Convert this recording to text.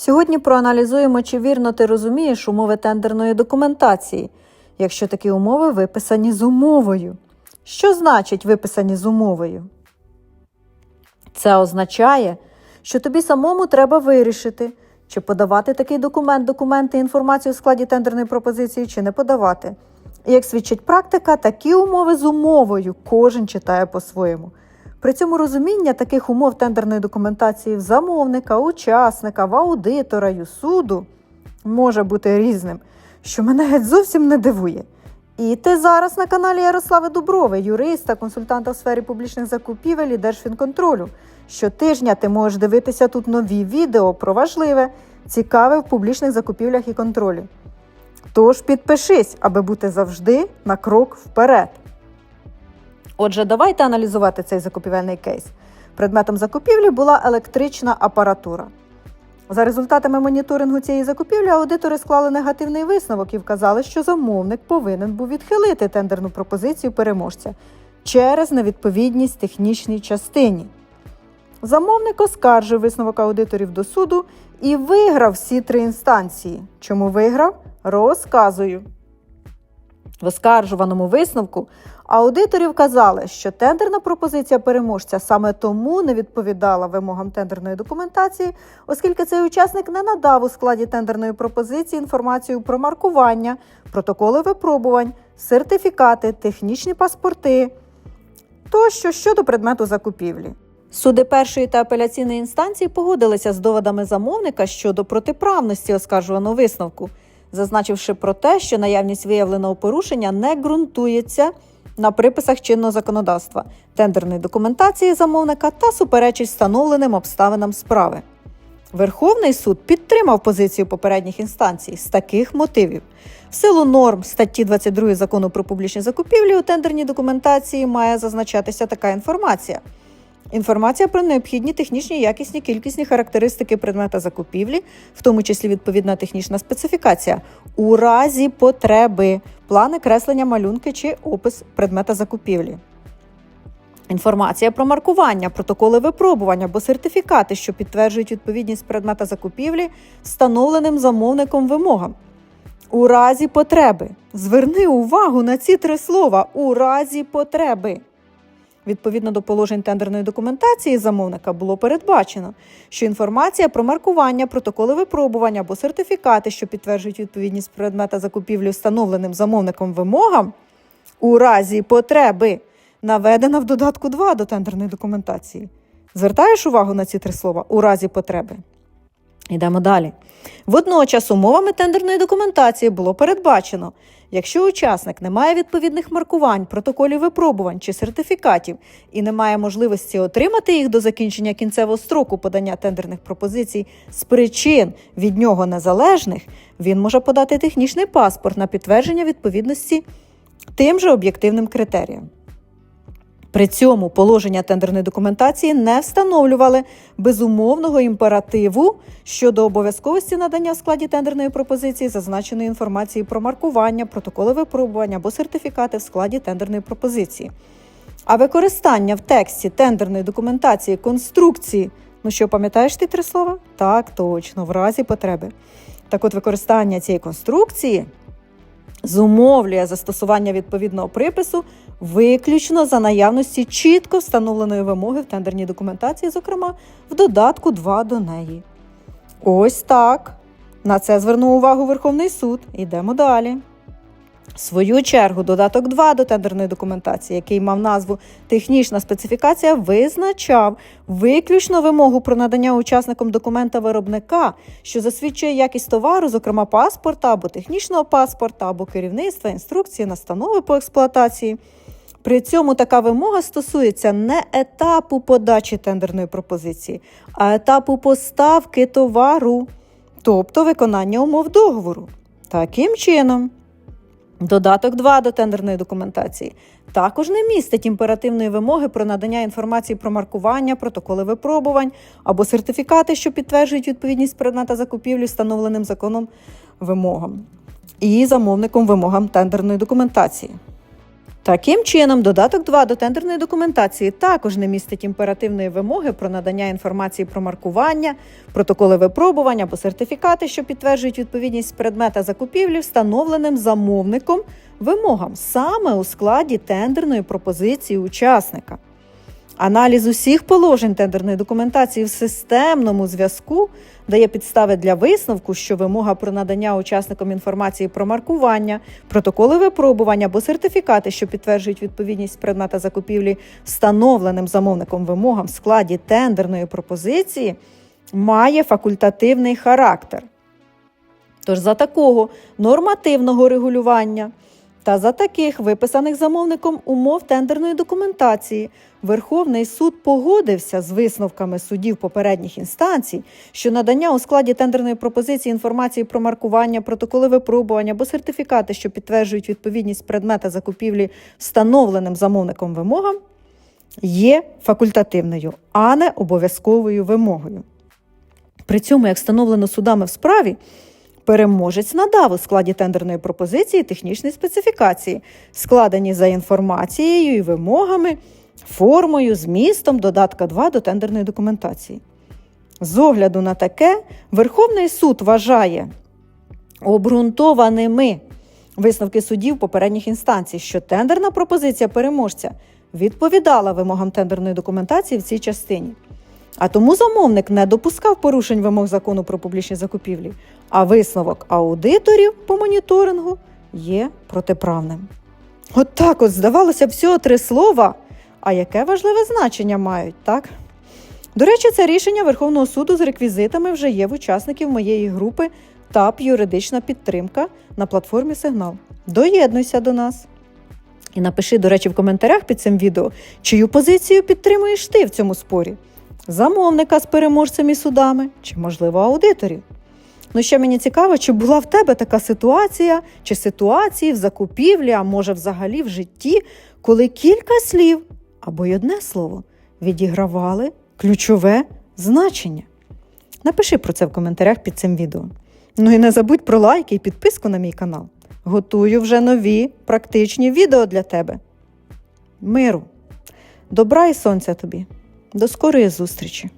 Сьогодні проаналізуємо, чи вірно ти розумієш умови тендерної документації, якщо такі умови виписані з умовою. Що значить виписані з умовою? Це означає, що тобі самому треба вирішити, чи подавати такий документ, документи, інформацію у складі тендерної пропозиції, чи не подавати. І як свідчить практика, такі умови з умовою кожен читає по-своєму. При цьому розуміння таких умов тендерної документації в замовника, учасника, в аудитора у суду може бути різним, що мене геть зовсім не дивує. І ти зараз на каналі Ярослави Дуброви, юриста, консультанта в сфері публічних закупівель і Держфінконтролю. Щотижня ти можеш дивитися тут нові відео про важливе, цікаве в публічних закупівлях і контролі. Тож підпишись, аби бути завжди на крок вперед. Отже, давайте аналізувати цей закупівельний кейс. Предметом закупівлі була електрична апаратура. За результатами моніторингу цієї закупівлі аудитори склали негативний висновок і вказали, що замовник повинен був відхилити тендерну пропозицію переможця через невідповідність технічній частині. Замовник оскаржив висновок аудиторів до суду і виграв всі три інстанції. Чому виграв? Розказую. В оскаржуваному висновку аудиторі вказали, що тендерна пропозиція переможця саме тому не відповідала вимогам тендерної документації, оскільки цей учасник не надав у складі тендерної пропозиції інформацію про маркування, протоколи випробувань, сертифікати, технічні паспорти тощо щодо предмету закупівлі. Суди першої та апеляційної інстанції погодилися з доводами замовника щодо протиправності оскаржуваного висновку, зазначивши про те, що наявність виявленого порушення не ґрунтується на приписах чинного законодавства, тендерної документації замовника та суперечить встановленим обставинам справи. Верховний суд підтримав позицію попередніх інстанцій з таких мотивів. В силу норм статті 22 закону про публічні закупівлі у тендерній документації має зазначатися така інформація. Інформація про необхідні технічні, якісні, кількісні характеристики предмета закупівлі, в тому числі відповідна технічна специфікація, у разі потреби, плани креслення малюнки чи опис предмета закупівлі. Інформація про маркування, протоколи випробування або сертифікати, що підтверджують відповідність предмета закупівлі встановленим замовником вимогам. У разі потреби. Зверни увагу на ці три слова у разі потреби. Відповідно до положень тендерної документації замовника було передбачено, що інформація про маркування, протоколи випробування або сертифікати, що підтверджують відповідність предмета закупівлі встановленим замовником вимогам, у разі потреби наведена в додатку 2 до тендерної документації. Звертаєш увагу на ці три слова у разі потреби. Йдемо далі. Водночас умовами тендерної документації було передбачено, якщо учасник не має відповідних маркувань, протоколів випробувань чи сертифікатів і не має можливості отримати їх до закінчення кінцевого строку подання тендерних пропозицій з причин від нього незалежних, він може подати технічний паспорт на підтвердження відповідності тим же об'єктивним критеріям. При цьому положення тендерної документації не встановлювали безумовного імперативу щодо обов'язковості надання в складі тендерної пропозиції зазначеної інформації про маркування, протоколи випробування або сертифікати в складі тендерної пропозиції. А використання в тексті тендерної документації конструкції, ну що пам'ятаєш ти три слова? Так, точно, в разі потреби. Так от використання цієї конструкції зумовлює застосування відповідного припису виключно за наявності чітко встановленої вимоги в тендерній документації, зокрема в додатку 2 до неї. Ось так. На це звернув увагу Верховний суд. Йдемо далі. В свою чергу, додаток 2 до тендерної документації, який мав назву Технічна специфікація, визначав виключно вимогу про надання учасникам документа виробника, що засвідчує якість товару, зокрема паспорта або технічного паспорта, або керівництва, інструкції, настанови по експлуатації. При цьому така вимога стосується не етапу подачі тендерної пропозиції, а етапу поставки товару, тобто виконання умов договору. Таким чином. Додаток 2 до тендерної документації також не містить імперативної вимоги про надання інформації про маркування, протоколи випробувань або сертифікати, що підтверджують відповідність предмета закупівлі, встановленим законом вимогам і замовником вимогам тендерної документації. Таким чином, додаток 2 до тендерної документації також не містить імперативної вимоги про надання інформації про маркування, протоколи випробування або сертифікати, що підтверджують відповідність предмета закупівлі, встановленим замовником вимогам саме у складі тендерної пропозиції учасника. Аналіз усіх положень тендерної документації в системному зв'язку дає підстави для висновку, що вимога про надання учасникам інформації про маркування, протоколи випробування або сертифікати, що підтверджують відповідність предмета закупівлі встановленим замовником вимогам в складі тендерної пропозиції, має факультативний характер. Тож за такого нормативного регулювання та за таких виписаних замовником умов тендерної документації Верховний суд погодився з висновками судів попередніх інстанцій, що надання у складі тендерної пропозиції інформації про маркування, протоколи випробування або сертифікати, що підтверджують відповідність предмета закупівлі встановленим замовником вимогам, є факультативною, а не обов'язковою вимогою. При цьому, як встановлено судами в справі, переможець надав у складі тендерної пропозиції технічні специфікації, складені за інформацією і вимогами, формою, змістом додатка 2 до тендерної документації. З огляду на таке, Верховний суд вважає обґрунтованими висновки судів попередніх інстанцій, що тендерна пропозиція переможця відповідала вимогам тендерної документації в цій частині. А тому замовник не допускав порушень вимог закону про публічні закупівлі, а висновок аудиторів по моніторингу є протиправним. От так от, здавалося, всього три слова. А яке важливе значення мають, так? До речі, це рішення Верховного суду з реквізитами вже є в учасників моєї групи ТАП юридична підтримка на платформі Сигнал. Доєднуйся до нас. І напиши, до речі, в коментарях під цим відео, чию позицію підтримуєш ти в цьому спорі: замовника з переможцем і судами, чи, можливо, аудиторів. Ну, ще мені цікаво, чи була в тебе така ситуація, чи ситуації в закупівлі, а може, взагалі в житті, коли кілька слів або й одне слово відігравали ключове значення. Напиши про це в коментарях під цим відео. Ну і не забудь про лайки і підписку на мій канал. Готую вже нові практичні відео для тебе. Миру, добра і сонця тобі. До скорої зустрічі!